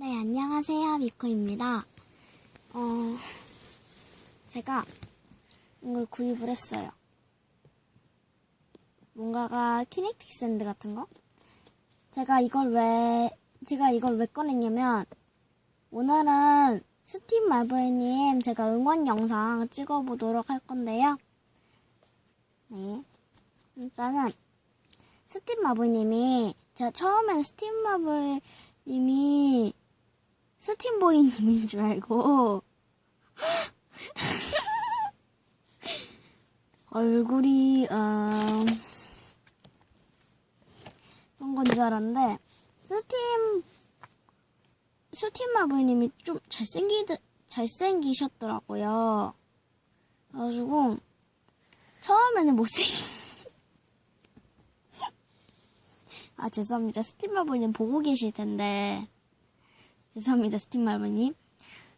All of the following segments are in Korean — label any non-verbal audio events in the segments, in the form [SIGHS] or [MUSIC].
네, 안녕하세요. 미코입니다. 어, 제가 이걸 구입을 했어요. 뭔가가 키넥틱 샌드 같은 거? 제가 이걸 왜, 제가 이걸 왜 꺼냈냐면, 오늘은 스팀 마블님 제가 응원 영상 찍어보도록 할 건데요. 네. 일단은, 스팀 마블님이, 제가 처음엔 스팀 마블님이 스팀보이님인 줄 알고, [LAUGHS] 얼굴이, 음, 그런 건 줄 알았는데, 스팀, 스팀 마블님이 좀 잘생기, 잘생기셨더라고요. 그래가지고, 처음에는 못생긴, [LAUGHS] 아, 죄송합니다. 스팀 마블님 보고 계실 텐데, 죄송합니다, 스팀 마블님.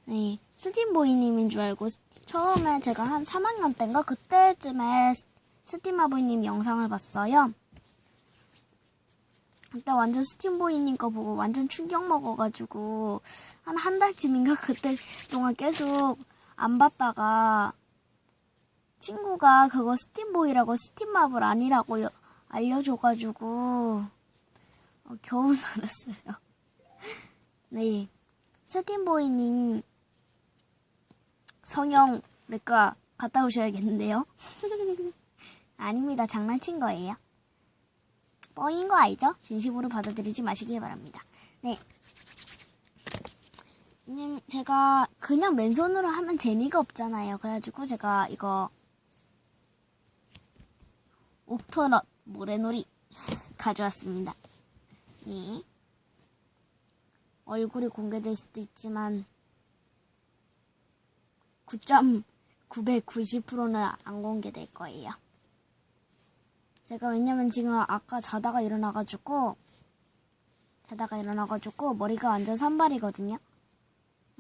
네, 스팀보이님인 줄 알고, 처음에 제가 한 3학년 때인가? 그때쯤에 스팀마블님 영상을 봤어요. 그때 완전 스팀보이님 거 보고 완전 충격 먹어가지고, 한 한 달쯤인가? [LAUGHS] 그때 동안 계속 안 봤다가, 친구가 그거 스팀보이라고 스팀마블 아니라고 여- 알려줘가지고, 어, 겨우 [LAUGHS] 살았어요. 네. 스팀보이님 성형 내과 갔다 오셔야겠는데요? [LAUGHS] 아닙니다. 장난친 거예요. 뻥인 거 알죠? 진심으로 받아들이지 마시기 바랍니다. 네. 님, 제가 그냥 맨손으로 하면 재미가 없잖아요. 그래가지고 제가 이거 옥토넛 모래놀이 [LAUGHS] 가져왔습니다. 예. 얼굴이 공개될 수도 있지만 9.990%는 안 공개될 거예요. 제가 왜냐면 지금 아까 자다가 일어나가지고 자다가 일어나가지고 머리가 완전 산발이거든요.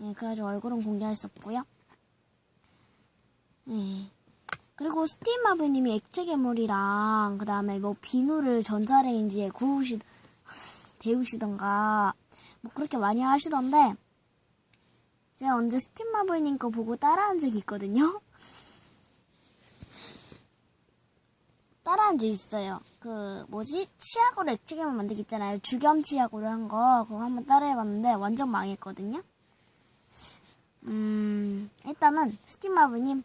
예, 그래가지고 얼굴은 공개할 수 없고요. 예. 그리고 스팀 마블님이 액체 괴물이랑 그 다음에 뭐 비누를 전자레인지에 구우시 [SIGHS] 데우시던가 뭐 그렇게 많이 하시던데 제가 언제 스팀 마블님 거 보고 따라한 적이 있거든요. [LAUGHS] 따라한 적 있어요. 그 뭐지 치약으로 액체괴물 만들기 있잖아요. 주겸 치약으로 한 거 그거 한번 따라해봤는데 완전 망했거든요. 음 일단은 스팀 마블님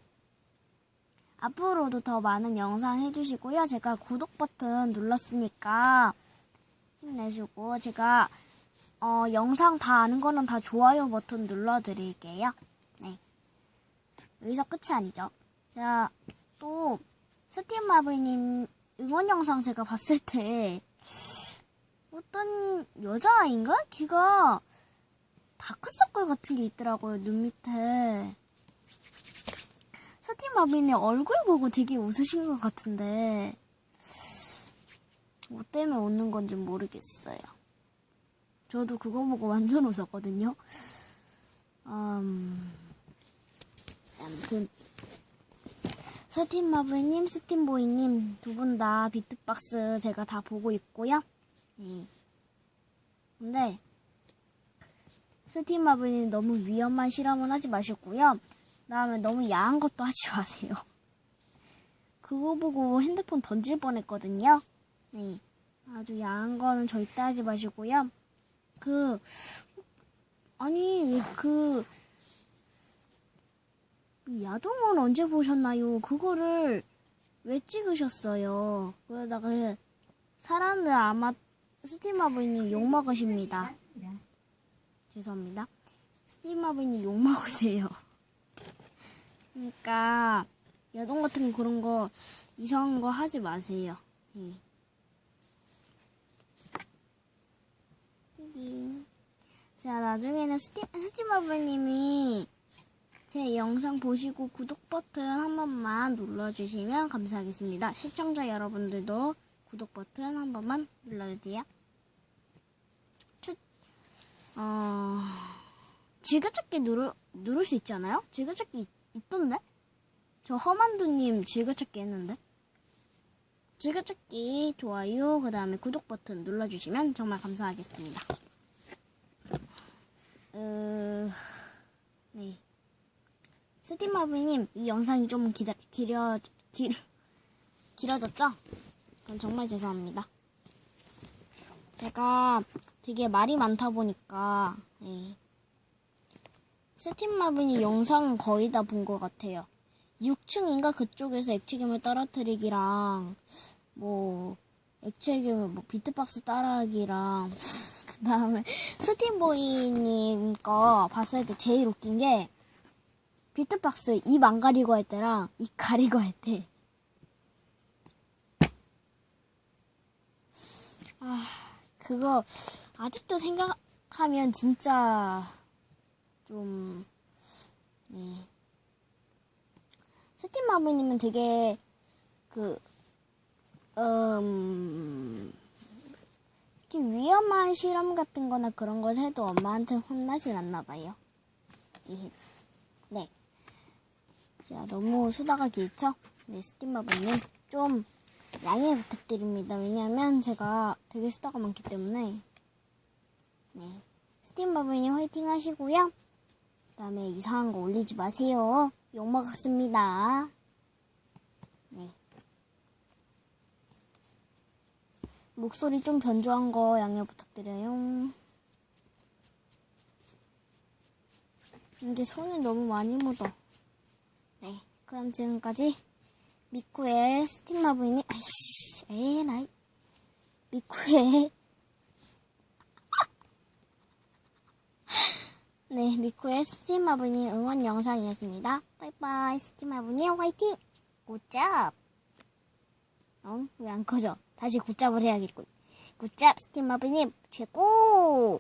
앞으로도 더 많은 영상 해주시고요. 제가 구독 버튼 눌렀으니까 힘내시고 제가 어, 영상 다 아는 거는 다 좋아요 버튼 눌러드릴게요. 네. 여기서 끝이 아니죠. 제가 또 스팀 마블님 응원 영상 제가 봤을 때 어떤 여자아이인가? 걔가 다크서클 같은 게 있더라고요. 눈 밑에. 스팀 마블님 얼굴 보고 되게 웃으신 것 같은데 뭐 때문에 웃는 건지 모르겠어요. 저도 그거 보고 완전 웃었거든요. 음, 아무튼 스팀마블님, 스팀보이님 두 분 다 비트박스 제가 다 보고 있고요. 네. 근데 스팀마블님 너무 위험한 실험은 하지 마시고요. 그다음에 너무 야한 것도 하지 마세요. 그거 보고 핸드폰 던질 뻔했거든요. 네. 아주 야한 거는 절대 하지 마시고요. 그 아니 그 야동은 언제 보셨나요? 그거를 왜 찍으셨어요? 그러다가 사람들 아마 스팀마블님 욕 먹으십니다. 죄송합니다. 스팀마블님 욕 먹으세요. 그러니까 야동 같은 거 그런 거 이상한 거 하지 마세요. 예. 띵. 자, 나중에는 스팀, 스팀아버님이 제 영상 보시고 구독 버튼 한 번만 눌러주시면 감사하겠습니다. 시청자 여러분들도 구독 버튼 한 번만 눌러주세요. 추, 어, 즐겨찾기 누르, 누를 수 있잖아요? 즐겨찾기 있, 있던데? 저 허만두님 즐겨찾기 했는데? 즐겨찾기, 좋아요, 그 다음에 구독 버튼 눌러주시면 정말 감사하겠습니다. 어, 네. 스티마비님, 이 영상이 좀 기다, 길어, 길, 길어졌죠? 그럼 정말 죄송합니다. 제가 되게 말이 많다 보니까, 네. 스팀마빈이 영상 거의 다 본 것 같아요. 6층인가 그쪽에서 액체괴물 떨어뜨리기랑, 뭐, 액체괴물, 뭐, 비트박스 따라하기랑, 다음에 스팀보이님 거 봤을 때 제일 웃긴 게, 비트박스 입 안 가리고 할 때랑 입 가리고 할 때. 아, 그거 아직도 생각하면 진짜 좀, 네. 스팀마블님은 되게 그, 음, 위험한 실험 같은 거나 그런 걸 해도 엄마한테 혼나진 않나 봐요. 예. 네. 제가 너무 수다가 길죠? 네, 스팀마블님. 좀 양해 부탁드립니다. 왜냐면 제가 되게 수다가 많기 때문에. 네. 스팀마블님 화이팅 하시고요. 그 다음에 이상한 거 올리지 마세요. 욕먹었습니다. 목소리 좀 변조한 거 양해 부탁드려요. 이제 손에 너무 많이 묻어. 네. 그럼 지금까지 미쿠의 스팀마블님, 아이씨, 에라이. 미쿠의 [LAUGHS] 네, 미쿠의 스팀마블님 응원 영상이었습니다. 바이바이, 스팀마블님 화이팅! 굿잡! 어? 왜 안 커져? 다시 굿잡을 해야겠군. 굿잡, 스팀마블님 최고!